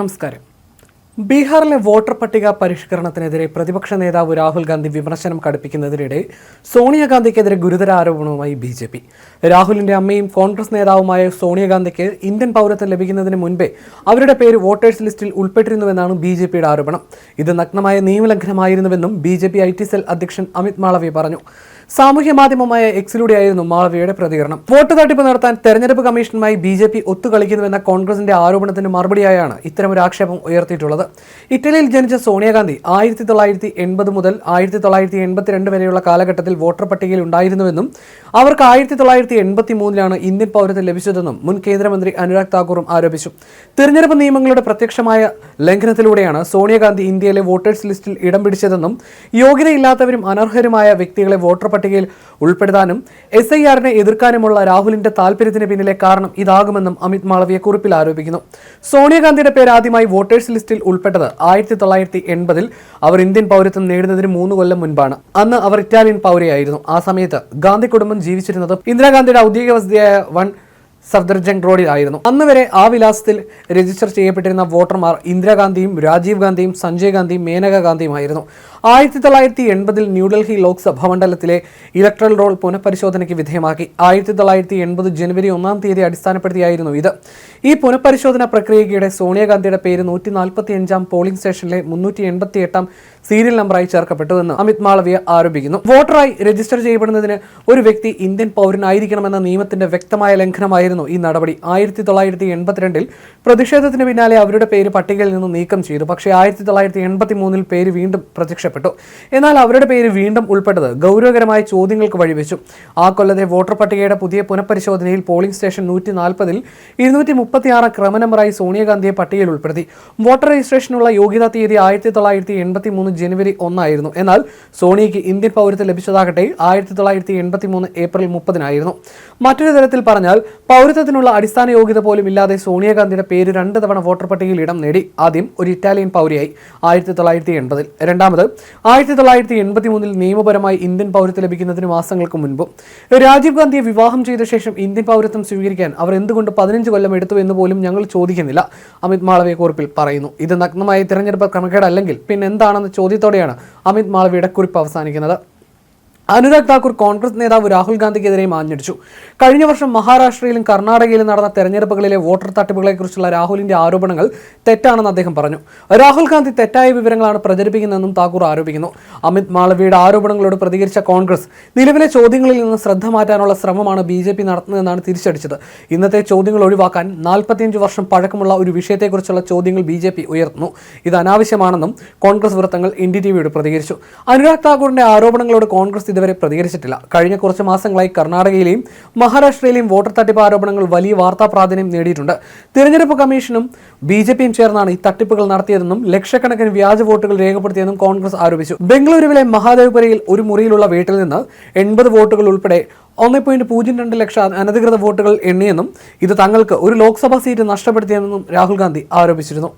നമസ്കാരം. ബീഹാറിലെ വോട്ടർ പട്ടിക പരിഷ്കരണത്തിനെതിരെ പ്രതിപക്ഷ നേതാവ് രാഹുൽ ഗാന്ധി വിമർശനം കടുപ്പിക്കുന്നതിനിടെ സോണിയാഗാന്ധിക്കെതിരെ ഗുരുതര ആരോപണവുമായി ബി ജെ പി. രാഹുലിന്റെ അമ്മയും കോൺഗ്രസ് നേതാവുമായ സോണിയാഗാന്ധിക്ക് ഇന്ത്യൻ പൗരത്വം ലഭിക്കുന്നതിന് മുൻപേ അവരുടെ പേര് വോട്ടേഴ്സ് ലിസ്റ്റിൽ ഉൾപ്പെട്ടിരുന്നുവെന്നാണ് ബി ജെ പിയുടെ ആരോപണം. ഇത് നഗ്നമായ നിയമലംഘനമായിരുന്നുവെന്നും B J P I T cell അധ്യക്ഷൻ അമിത് മാളവി പറഞ്ഞു. സാമൂഹ്യ മാധ്യമമായ എക്സിലൂടെയായിരുന്നു മാളവിയയുടെ പ്രതികരണം. വോട്ട് തട്ടിപ്പ് നടത്താൻ തെരഞ്ഞെടുപ്പ് കമ്മീഷനുമായി ബി ജെ പി ഒത്തുകളിക്കുന്നുവെന്ന കോൺഗ്രസിന്റെ ആരോപണത്തിന് മറുപടിയായാണ് ഇത്തരമൊരു ആക്ഷേപം ഉയർത്തിയിട്ടുള്ളത്. ഇറ്റലിയിൽ ജനിച്ച സോണിയാഗാന്ധി ആയിരത്തി തൊള്ളായിരത്തി എൺപത് മുതൽ ആയിരത്തി തൊള്ളായിരത്തി എൺപത്തിരണ്ട് വരെയുള്ള കാലഘട്ടത്തിൽ വോട്ടർ പട്ടികയിൽ ഉണ്ടായിരുന്നുവെന്നും അവർക്ക് ആയിരത്തി തൊള്ളായിരത്തി എൺപത്തി മൂന്നിലാണ് ഇന്ത്യൻ പൗരത്വം ലഭിച്ചതെന്നും മുൻ കേന്ദ്രമന്ത്രി അനുരാഗ് താക്കൂറും ആരോപിച്ചു. തിരഞ്ഞെടുപ്പ് നിയമങ്ങളുടെ പ്രത്യക്ഷമായ ലംഘനത്തിലൂടെയാണ് സോണിയാഗാന്ധി ഇന്ത്യയിലെ വോട്ടേഴ്സ് ലിസ്റ്റിൽ ഇടം പിടിച്ചതെന്നും യോഗ്യതയില്ലാത്തവരും അനർഹരുമായ വ്യക്തികളെ വോട്ടർ പട്ടികയിൽ ഉൾപ്പെടുത്താനും എസ് ഐ ആറിനെ എതിർക്കാനുമുള്ള രാഹുലിന്റെ താല്പര്യത്തിന് പിന്നിലെ കാരണം ഇതാകുമെന്നും അമിത് മാളവിയ കുറിപ്പിൽ ആരോപിക്കുന്നു. സോണിയാഗാന്ധിയുടെ പേര് ആദ്യമായി വോട്ടേഴ്സ് ലിസ്റ്റിൽ ഉൾപ്പെട്ടത് ആയിരത്തി തൊള്ളായിരത്തി എൺപതിൽ അവർ ഇന്ത്യൻ പൗരത്വം നേടുന്നതിന് മൂന്ന് കൊല്ലം മുൻപാണ്. അന്ന് അവർ ഇറ്റാലിയൻ പൗരയായിരുന്നു. ആ സമയത്ത് ഗാന്ധി കുടുംബം ജീവിച്ചിരുന്നത് ഇന്ദിരാഗാന്ധിയുടെ ഔദ്യോഗിക വസതിയായ വൺ സഫ്ദർജംഗ് റോഡിലായിരുന്നു അന്ന് വരെ ആ വിലാസത്തിൽ രജിസ്റ്റർ ചെയ്യപ്പെട്ടിരുന്ന വോട്ടർമാർ ഇന്ദിരാഗാന്ധിയും രാജീവ് ഗാന്ധിയും സഞ്ജയ് ഗാന്ധിയും മേനക ഗാന്ധിയുമായിരുന്നു ആയിരത്തി തൊള്ളായിരത്തി എൺപതിൽ ന്യൂഡൽഹി ലോക്സഭാ മണ്ഡലത്തിലെ ഇലക്ട്രൽ റോൾ പുനഃപരിശോധനയ്ക്ക് വിധേയമാക്കി. ആയിരത്തി തൊള്ളായിരത്തി എൺപത് ജനുവരി ഒന്നാം തീയതി അടിസ്ഥാനപ്പെടുത്തിയായിരുന്നു ഇത്. ഈ പുനഃപരിശോധന പ്രക്രിയയ്ക്കിടെ സോണിയാഗാന്ധിയുടെ പേര് നൂറ്റി നാൽപ്പത്തി അഞ്ചാം പോളിംഗ് സ്റ്റേഷനിലെ മുന്നൂറ്റി എൺപത്തി എട്ടാം സീരിയൽ നമ്പറായി ചേർക്കപ്പെട്ടുവെന്ന് അമിത് മാളവിയ ആരോപിക്കുന്നു. വോട്ടറായി രജിസ്റ്റർ ചെയ്യപ്പെടുന്നതിന് ഒരു വ്യക്തി ഇന്ത്യൻ പൗരനായിരിക്കണമെന്ന നിയമത്തിന്റെ വ്യക്തമായ ലംഘനമായിരുന്നു ഈ നടപടി. ആയിരത്തി തൊള്ളായിരത്തി എൺപത്തിരണ്ടിൽ പ്രതിഷേധത്തിന് പിന്നാലെ അവരുടെ പേര് പട്ടികയിൽ നിന്ന് നീക്കം ചെയ്തു. പക്ഷേ ആയിരത്തി തൊള്ളായിരത്തി എൺപത്തി മൂന്നിൽ പേര് വീണ്ടും പ്രത്യക്ഷപ്പെട്ടു. എന്നാൽ അവരുടെ പേര് വീണ്ടും ഉൾപ്പെട്ടത് ഗൗരവകരമായ ചോദ്യങ്ങൾക്ക് വഴിവെച്ചു. ആ കൊല്ലത്തെ വോട്ടർ പട്ടികയുടെ പുതിയ പുനഃപരിശോധനയിൽ പോളിംഗ് സ്റ്റേഷൻ നൂറ്റി നാൽപ്പതിൽ ഇരുന്നൂറ്റി മുപ്പത്തിയാറ് ക്രമനമ്പറായി സോണിയാഗാന്ധിയെ പട്ടികയിൽ ഉൾപ്പെടുത്തി. വോട്ടർ രജിസ്ട്രേഷനുള്ള യോഗ്യതാ തീയതി ആയിരത്തി തൊള്ളായിരത്തി എൺപത്തി മൂന്ന് ജനുവരി ഒന്നായിരുന്നു. എന്നാൽ സോണിയയ്ക്ക് ഇന്ത്യൻ പൗരത്വം ലഭിച്ചതാകട്ടെ ആയിരത്തി തൊള്ളായിരത്തി എൺപത്തി മൂന്ന് ഏപ്രിൽ മുപ്പതിനായിരുന്നു. മറ്റൊരു തരത്തിൽ പറഞ്ഞാൽ പൗരത്വത്തിനുള്ള അടിസ്ഥാന യോഗ്യത പോലും ഇല്ലാതെ സോണിയാഗാന്ധിയുടെ പേര് രണ്ട് തവണ വോട്ടർ പട്ടികയിൽ ഇടം നേടി. ആദ്യം ഒരു ഇറ്റാലിയൻ പൗരയായി ആയിരത്തി തൊള്ളായിരത്തി എൺപതിൽ രണ്ടാമത് ആയിരത്തി തൊള്ളായിരത്തി എൺപത്തി മൂന്നിൽ നിയമപരമായി ഇന്ത്യൻ പൗരത്വം ലഭിക്കുന്നതിന് മാസങ്ങൾക്ക് മുൻപ്. രാജീവ് ഗാന്ധിയെ വിവാഹം ചെയ്ത ശേഷം ഇന്ത്യൻ പൗരത്വം സ്വീകരിക്കാൻ അവർ എന്തുകൊണ്ട് പതിനഞ്ച് കൊല്ലം എടുത്തു എന്ന് പോലും ഞങ്ങൾ ചോദിക്കുന്നില്ല. അമിത് മാളവ്യ കുറിപ്പിൽ പറയുന്നു. ഇത് നഗ്നമായ തിരഞ്ഞെടുപ്പ് ക്രമക്കേടല്ലെങ്കിൽ പിന്നെ എന്താണെന്ന ചോദ്യത്തോടെയാണ് അമിത് മാളവിയുടെ കുറിപ്പ് അവസാനിക്കുന്നത്. അനുരാഗ് താക്കൂർ കോൺഗ്രസ് നേതാവ് രാഹുൽ ഗാന്ധിക്കെതിരെ ആഞ്ഞടിച്ചു. കഴിഞ്ഞ വർഷം മഹാരാഷ്ട്രയിലും കർണാടകയിലും നടന്ന തെരഞ്ഞെടുപ്പുകളിലെ വോട്ടർ തട്ടിപ്പുകളെക്കുറിച്ചുള്ള രാഹുലിന്റെ ആരോപണങ്ങൾ തെറ്റാണെന്ന് അദ്ദേഹം പറഞ്ഞു. രാഹുൽ ഗാന്ധി തെറ്റായ വിവരങ്ങളാണ് പ്രചരിപ്പിക്കുന്നതെന്നും താക്കൂർ ആരോപിക്കുന്നു. അമിത് മാളവിയുടെ ആരോപണങ്ങളോട് പ്രതികരിച്ച കോൺഗ്രസ് നിലവിലെ ചോദ്യങ്ങളിൽ നിന്ന് ശ്രദ്ധ മാറ്റാനുള്ള ശ്രമമാണ് ബി ജെ പി നടത്തുന്നതെന്നാണ് തിരിച്ചടിച്ചത്. ഇന്നത്തെ ചോദ്യങ്ങൾ ഒഴിവാക്കാൻ നാൽപ്പത്തിയഞ്ച് വർഷം പഴക്കമുള്ള ഒരു വിഷയത്തെക്കുറിച്ചുള്ള ചോദ്യങ്ങൾ ബി ജെ പി ഉയർത്തുന്നു. ഇത് അനാവശ്യമാണെന്നും കോൺഗ്രസ് വൃത്തങ്ങൾ എൻ ഡി ടി വിയോട് പ്രതികരിച്ചു. അനുരാഗ് താക്കൂറിന്റെ ആരോപണങ്ങളോട് കോൺഗ്രസ് ഇതുവരെ പ്രതികരിച്ചിട്ടില്ല. കഴിഞ്ഞ കുറച്ച് മാസങ്ങളായി കർണാടകയിലെയും മഹാരാഷ്ട്രയിലെയും വോട്ടർ തട്ടിപ്പ് ആരോപണങ്ങൾ വലിയ വാർത്താ പ്രാധാന്യം നേടിയിട്ടുണ്ട്. തിരഞ്ഞെടുപ്പ് കമ്മീഷനും ബി ജെ പിയും ചേർന്നാണ് ഈ തട്ടിപ്പുകൾ നടത്തിയതെന്നും ലക്ഷക്കണക്കിന് വ്യാജ വോട്ടുകൾ രേഖപ്പെടുത്തിയെന്നും കോൺഗ്രസ് ആരോപിച്ചു. ബംഗളൂരുവിലെ മഹാദേവ്പുരയിൽ ഒരു മുറിയിലുള്ള വീട്ടിൽ നിന്ന് എൺപത് വോട്ടുകൾ ഉൾപ്പെടെ ഒന്ന് പോയിന്റ് പൂജ്യം രണ്ട് ലക്ഷം അനധികൃത വോട്ടുകൾ എണ്ണിയെന്നും ഇത് തങ്ങൾക്ക് ഒരു ലോക്സഭാ സീറ്റ് നഷ്ടപ്പെടുത്തിയെന്നും രാഹുൽ ഗാന്ധി ആരോപിച്ചിരുന്നു.